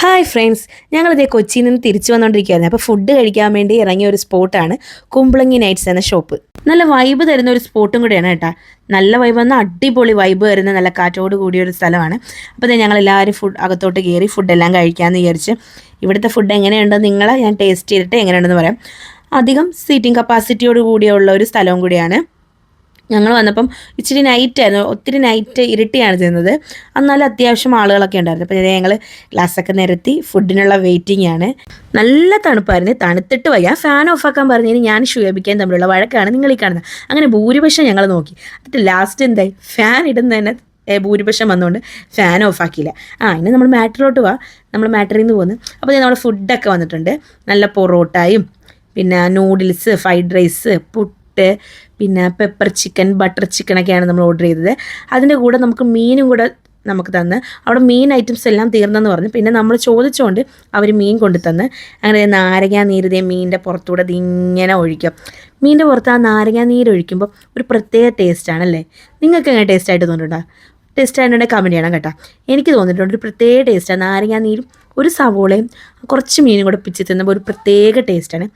Hi friends ഞങ്ങളിതേ കൊച്ചിയിൽ നിന്ന് തിരിച്ചു വന്നുകൊണ്ടിരിക്കുകയായിരുന്നു അപ്പോൾ ഫുഡ് കഴിക്കാൻ വേണ്ടി ഇറങ്ങിയ ഒരു സ്പോട്ടാണ് കുമ്പളങ്ങി നൈറ്റ്സ് എന്ന ഷോപ്പ് നല്ല വൈബ് തരുന്ന ഒരു സ്പോട്ടും കൂടിയാണ് കേട്ടോ. നല്ല വൈബ് വന്ന അടിപൊളി വൈബ് വരുന്ന നല്ല കാറ്റോട് കൂടിയ ഒരു സ്ഥലമാണ്. അപ്പോൾ ഞങ്ങളെല്ലാവരും ഫുഡ് അകത്തോട്ട് കയറി ഫുഡെല്ലാം കഴിക്കാമെന്ന് വിചാരിച്ച് ഇവിടുത്തെ ഫുഡ് എങ്ങനെയുണ്ടെന്ന് നിങ്ങളെ ഞാൻ ടേസ്റ്റ് ചെയ്തിട്ട് എങ്ങനെയുണ്ടെന്ന് പറയാം. അധികം സീറ്റിംഗ് കപ്പാസിറ്റിയോട് കൂടിയുള്ള ഒരു സ്ഥലവും കൂടിയാണ്. ഞങ്ങൾ വന്നപ്പം ഇച്ചിരി നൈറ്റ് ആയിരുന്നു. ഒത്തിരി നൈറ്റ് ഇരുട്ടിയാണ് ചെയ്യുന്നത് എന്നാലും അത്യാവശ്യം ആളുകളൊക്കെ ഉണ്ടായിരുന്നു. അപ്പോൾ ഞങ്ങൾ ഗ്ലാസ്സൊക്കെ നിരത്തി ഫുഡിനുള്ള വെയിറ്റിംഗ് ആണ്. നല്ല തണുപ്പായിരുന്നു. തണുത്തിട്ട് വയ്യ. ഫാൻ ഓഫ് ആക്കാൻ പറഞ്ഞതിന് ഞാൻ ഷുയബിക്കാൻ തമ്മിലുള്ള വഴക്കാണ് നിങ്ങൾ ഈ കാണുന്നത്. അങ്ങനെ ഭൂരിപക്ഷം ഞങ്ങൾ നോക്കി. എന്നിട്ട് ലാസ്റ്റ് എന്തായി? ഫാൻ ഇടുന്നതന്നെ ഭൂരിപക്ഷം വന്നുകൊണ്ട് ഫാൻ ഓഫ് ആക്കിയില്ല. ആ ഇനി നമ്മൾ മാറ്ററിലോട്ട് പോവാം നമ്മൾ മാറ്ററിൽ നിന്ന് പോകുന്നു അപ്പോൾ നമ്മൾ ഫുഡൊക്കെ വന്നിട്ടുണ്ട്. നല്ല പൊറോട്ടയും പിന്നെ നൂഡിൽസ് ഫ്രൈഡ് റൈസ് പുട്ട് പിന്നെ പെപ്പർ ചിക്കൻ ബട്ടർ ചിക്കനൊക്കെയാണ് നമ്മൾ ഓർഡർ ചെയ്തത്. അതിന്റെ കൂടെ നമുക്ക് മീനും കൂടെ നമുക്ക് തന്ന്. അവിടെ മീൻ ഐറ്റംസ് എല്ലാം തീർന്നെന്ന് പറഞ്ഞു. പിന്നെ നമ്മൾ ചോദിച്ചുകൊണ്ട് അവർ മീൻ കൊണ്ടു തന്ന് അങ്ങനെ നാരങ്ങ നീര് ദേ മീനിന്റെ പുറത്തൂടെ ഇതിങ്ങനെ ഒഴിക്കും. മീനിന്റെ പുറത്ത് ആ നാരങ്ങ നീര് ഒഴിക്കുമ്പോൾ ഒരു പ്രത്യേക ടേസ്റ്റാണല്ലേ നിങ്ങൾക്ക് എങ്ങനെ ടേസ്റ്റായിട്ട് തോന്നുന്നുണ്ടോ? ടേസ്റ്റ് ആയതുകൊണ്ട് കമന്റ് ചെയ്യണം കേട്ടോ. എനിക്ക് തോന്നിയിട്ടുണ്ട് ഒരു പ്രത്യേക ടേസ്റ്റാണ് നാരങ്ങ നീരും ഒരു സവോളയും കുറച്ച് മീനും കൂടെ പിച്ച് തിന്നുമ്പോൾ ഒരു പ്രത്യേക ടേസ്റ്റാണ്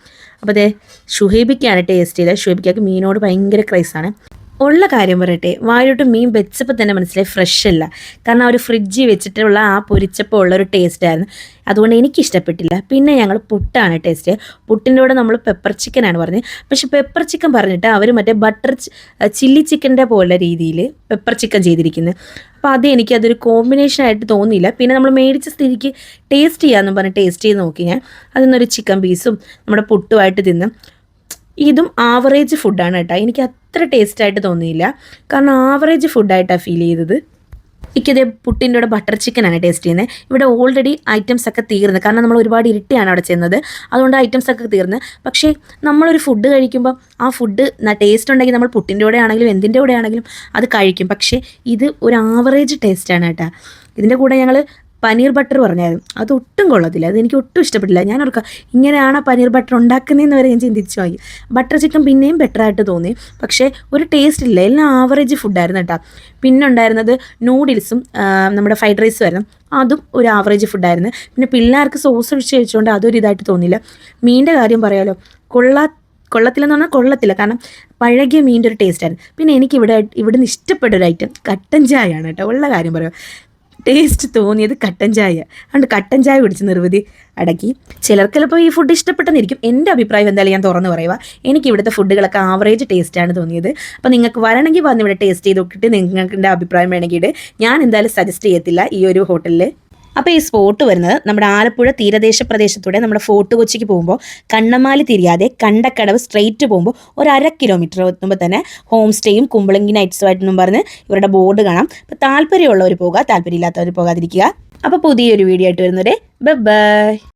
അപ്പോൾ അതേ ഷുഹൈബിക്കാണ് ടേസ്റ്റ് ചെയ്തത്. ഷുഹൈബിക്കാക്ക് മീനോട് ഭയങ്കര ക്രൈസാണ് ഉള്ള കാര്യം പറയട്ടെ. വായിലോട്ട് മീൻ വെച്ചപ്പോൾ തന്നെ മനസ്സിലായി ഫ്രഷ് അല്ല. കാരണം ആ ഒരു ഫ്രിഡ്ജിൽ വെച്ചിട്ടുള്ള ആ പൊരിച്ചപ്പോൾ ഉള്ള ഒരു ടേസ്റ്റ് ആയിരുന്നു. അതുകൊണ്ട് എനിക്ക് ഇഷ്ടപ്പെട്ടില്ല. പിന്നെ ഞങ്ങൾ പുട്ടാണ് ടേസ്റ്റ് പുട്ടിന്റെ കൂടെ നമ്മൾ പെപ്പർ ചിക്കനാണ് പറഞ്ഞത്. പക്ഷേ പെപ്പർ ചിക്കൻ പറഞ്ഞിട്ട് അവർ മറ്റേ ബട്ടർ ചില്ലി ചിക്കന്റെ പോലെ രീതിയിൽ പെപ്പർ ചിക്കൻ ചെയ്തിരിക്കുന്നത്. അപ്പോൾ അത് എനിക്ക് അതൊരു കോമ്പിനേഷൻ ആയിട്ട് തോന്നിയില്ല. പിന്നെ നമ്മൾ മേടിച്ച സ്ഥിതിക്ക് ടേസ്റ്റ് ചെയ്യാമെന്ന് പറഞ്ഞ് ടേസ്റ്റ് ചെയ്ത് നോക്കി ഞാൻ. അതിൽ നിന്നൊരു ചിക്കൻ പീസും നമ്മുടെ പുട്ടുമായിട്ട് തിന്ന്. ഇതും ആവറേജ് ഫുഡാണ് കേട്ടോ. എനിക്ക് അത്ര ടേസ്റ്റ് ആയിട്ട് തോന്നിയില്ല. കാരണം ആവറേജ് ഫുഡായിട്ടാണ് ഫീൽ ചെയ്തത്. എനിക്കത് പുട്ടിന്റെ കൂടെ ബട്ടർ ചിക്കനാണ് ടേസ്റ്റ് ചെയ്യുന്നത് ഇവിടെ ഓൾറെഡി ഐറ്റംസ് ഒക്കെ തീർന്ന്. കാരണം നമ്മൾ ഒരുപാട് ഇരുട്ടിയാണ് അവിടെ ചെന്നത്. അതുകൊണ്ട് ഐറ്റംസ് ഒക്കെ തീർന്ന്. പക്ഷേ നമ്മളൊരു ഫുഡ് കഴിക്കുമ്പോൾ ആ ഫുഡ് ടേസ്റ്റ് ഉണ്ടെങ്കിൽ നമ്മൾ പുട്ടിന്റെ കൂടെ ആണെങ്കിലും എന്തിന്റെ കൂടെ ആണെങ്കിലും അത് കഴിക്കും. പക്ഷേ ഇത് ഒരു ആവറേജ് ടേസ്റ്റാണ് കേട്ടോ. ഇതിന്റെ കൂടെ ഞങ്ങൾ പനീർ ബട്ടർ പറഞ്ഞായിരുന്നു. അത് ഒട്ടും കൊള്ളത്തില്ല. അത് എനിക്ക് ഒട്ടും ഇഷ്ടപ്പെട്ടില്ല. ഞാൻ ഓർക്കാം ഇങ്ങനെയാണ് പനീർ ബട്ടർ ഉണ്ടാക്കുന്നതെന്ന് വരെ ഞാൻ ചിന്തിച്ചു വാങ്ങി ബട്ടർ ചിക്കൻ പിന്നെയും ബെറ്റർ ആയിട്ട് തോന്നി. പക്ഷേ ഒരു ടേസ്റ്റ് ഇല്ല. എല്ലാം ആവറേജ് ഫുഡായിരുന്നു കേട്ടോ. പിന്നെ ഉണ്ടായിരുന്നത് നൂഡിൽസും നമ്മുടെ ഫ്രൈഡ് റൈസും ആയിരുന്നു. അതും ഒരു ആവറേജ് ഫുഡായിരുന്നു പിന്നെ പിള്ളേർക്ക് സോസ് ഒഴിച്ച് കഴിച്ചുകൊണ്ട് അതൊരു ഇതായിട്ട് തോന്നിയില്ല മീനിന്റെ കാര്യം പറയാലോ. കൊള്ളാ കൊള്ളത്തില്ലെന്ന് പറഞ്ഞാൽ കൊള്ളത്തില്ല. കാരണം പഴകിയ മീന്റെ ഒരു ടേസ്റ്റ് ആയിരുന്നു. പിന്നെ എനിക്ക് ഇവിടെ ഇവിടുന്ന് ഇഷ്ടപ്പെട്ട ഒരു ഐറ്റം കട്ടൻ ചായയാണ് കേട്ടോ. ഉള്ള കാര്യം പറയാം. ടേസ്റ്റ് തോന്നിയത് കട്ടൻ ചായ. അതുകൊണ്ട് കട്ടൻ ചായ കുടിച്ച് നിർവൃതി അടക്കി. ചിലർക്ക് ചിലപ്പോൾ ഈ ഫുഡ് ഇഷ്ടപ്പെട്ടെന്നിരിക്കും. എന്റെ അഭിപ്രായം എന്തായാലും ഞാൻ തുറന്നു പറയുക എനിക്ക് ഇവിടുത്തെ ഫുഡുകളൊക്കെ ആവറേജ് ടേസ്റ്റാണ് തോന്നിയത്. അപ്പോൾ നിങ്ങൾക്ക് വരണമെങ്കിൽ വന്ന് ഇവിടെ ടേസ്റ്റ് ചെയ്ത് നോക്കിയിട്ട് നിങ്ങൾക്കിന്റെ അഭിപ്രായം വേണമെങ്കിൽ ഞാൻ എന്തായാലും സജസ്റ്റ് ചെയ്യത്തില്ല ഈ ഒരു ഹോട്ടലിൽ അപ്പോൾ ഈ സ്പോട്ട് വരുന്നത് നമ്മുടെ ആലപ്പുഴ തീരദേശ പ്രദേശത്തൂടെ നമ്മുടെ ഫോർട്ട് കൊച്ചിക്ക് പോകുമ്പോൾ കണ്ണമാലി തിരിയാതെ കണ്ടക്കടവ് സ്ട്രെയിറ്റ് പോകുമ്പോൾ ഒരു അര കിലോമീറ്റർ എത്തുമ്പോൾ തന്നെ ഹോം സ്റ്റേയും കുമ്പളങ്ങി നൈറ്റ്സുമായിട്ടെന്നും പറഞ്ഞ് ഇവരുടെ ബോർഡ് കാണാം. അപ്പോൾ താല്പര്യമുള്ളവർ പോകുക താല്പര്യമില്ലാത്തവർ പോകാതിരിക്കുക. അപ്പോൾ പുതിയൊരു വീഡിയോ ആയിട്ട് വരുന്നവരെ ബൈ